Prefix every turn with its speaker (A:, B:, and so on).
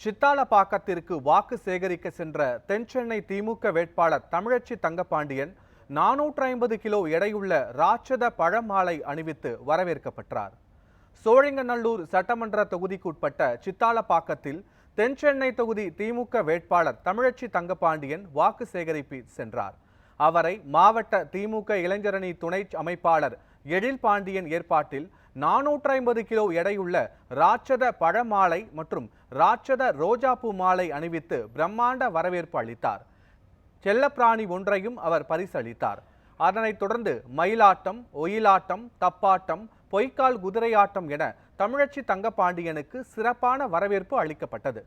A: சித்தாலப்பாக்கத்திற்கு வாக்கு சேகரிக்க சென்ற தென்சென்னை திமுக வேட்பாளர் தமிழச்சி தங்கப்பாண்டியன் நானூற்று ஐம்பது கிலோ எடையுள்ள ராட்சத பழமாலை அணிவித்து வரவேற்கப்பட்டார் சோழிங்கநல்லூர் சட்டமன்ற தொகுதிக்குட்பட்ட சித்தாலப்பாக்கத்தில் தென்சென்னை தொகுதி திமுக வேட்பாளர் தமிழச்சி தங்கப்பாண்டியன் வாக்கு சேகரிப்பு சென்றார். அவரை மாவட்ட திமுக இளைஞரணி துணை அமைப்பாளர் எழில் பாண்டியன் ஏற்பாட்டில் நானூற்று ஐம்பது கிலோ எடையுள்ள ராட்சத பழமாலை மற்றும் ராட்சத ரோஜாப்பூ மாலை அணிவித்து பிரம்மாண்ட வரவேற்பு அளித்தார். செல்லப்பிராணி ஒன்றையும் அவர் பரிசளித்தார். அதனைத் தொடர்ந்து மயிலாட்டம் ஒயிலாட்டம் தப்பாட்டம் பொய்க்கால் குதிரையாட்டம் என தமிழச்சி தங்கப்பாண்டியனுக்கு சிறப்பான வரவேற்பு அளிக்கப்பட்டது.